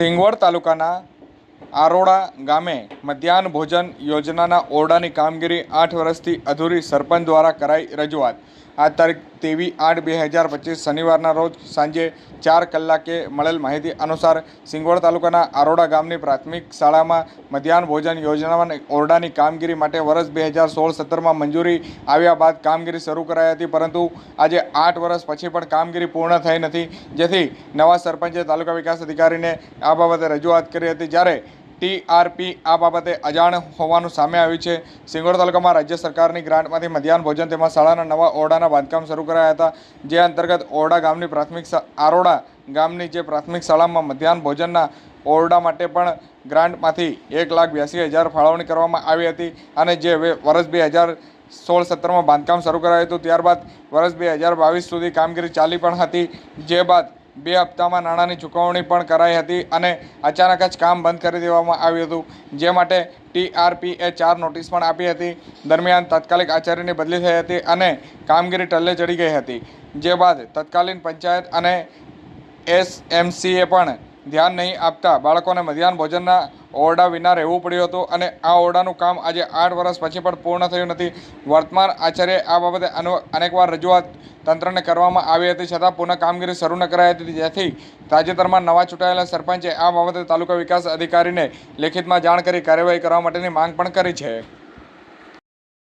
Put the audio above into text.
સિંગવડ તાલુકાના આરોડા ગામે મધ્યાહન ભોજન યોજનાના ઓરડાની કામગીરી આઠ વર્ષથી અધૂરી સરપંચ દ્વારા કરાઈ રજૂઆત. આ તારીખ તેવી આઠ બે હજાર પચીસ શનિવારના રોજ સાંજે ચાર કલાકે મળેલ માહિતી અનુસાર સિંગવડ તાલુકાના આરોડા ગામની પ્રાથમિક શાળામાં મધ્યાહન ભોજન યોજનામાં ઓરડાની કામગીરી માટે વર્ષ બે હજાર સોળ સત્તરમાં મંજૂરી આવ્યા બાદ કામગીરી શરૂ કરાઈ હતી, પરંતુ આજે આઠ વર્ષ પછી પણ કામગીરી પૂર્ણ થઈ નથી. જેથી નવા સરપંચે તાલુકા વિકાસ અધિકારીને આ બાબતે રજૂઆત કરી હતી. જ્યારે ટીઆરપી આ બાબતે અજાણ હોવાનું સામે આવ્યું છે. સિંગોડ તાલુકામાં રાજ્ય સરકારની ગ્રાન્ટમાંથી મધ્યાહન ભોજન તેમાં શાળાના નવા ઓરડાના બાંધકામ શરૂ કરાયા હતા. જે અંતર્ગત ઓરડા ગામની પ્રાથમિક આરોડા ગામની જે પ્રાથમિક શાળામાં મધ્યાહન ભોજનના ઓરડા માટે પણ ગ્રાન્ટમાંથી એક લાખ બ્યાસી હજાર ફાળવણી કરવામાં આવી હતી અને જે વર્ષ બે હજાર સોળ સત્તરમાં બાંધકામ શરૂ કરાયું હતું. ત્યારબાદ વર્ષ બે હજાર બાવીસ સુધી કામગીરી ચાલી પણ હતી. જે બાદ બે હપ્તામાં નાણાંની ચૂકવણી પણ કરાઈ હતી અને અચાનક જ કામ બંધ કરી દેવામાં આવ્યું હતું. જે માટે ટીઆરપીએ ચાર નોટિસ પણ આપી હતી. દરમિયાન તાત્કાલિક આચાર્યની બદલી થઈ હતી અને કામગીરી ટલ્લે ચડી ગઈ હતી. જે બાદ તત્કાલીન પંચાયત અને એસએમસીએ પણ ધ્યાન નહીં આપતા. બાળકોને મધ્યાહન ભોજનના ઓરડા વિના રહેવું પડ્યું હતું અને આ ઓરડાનું કામ આજે આઠ વર્ષ પછી પણ પૂર્ણ થયું નથી. વર્તમાન આચાર્ય આ બાબતે અનેકવાર રજૂઆત તંત્રને કરવામાં આવી હતી. છતાં પુનઃ કામગીરી શરૂ ન કરાઈ હતી. જેથી તાજેતરમાં નવા ચૂંટાયેલા સરપંચે આ બાબતે તાલુકા વિકાસ અધિકારીને લેખિતમાં જાણ કરી કાર્યવાહી કરવા માટેની માંગ પણ કરી છે.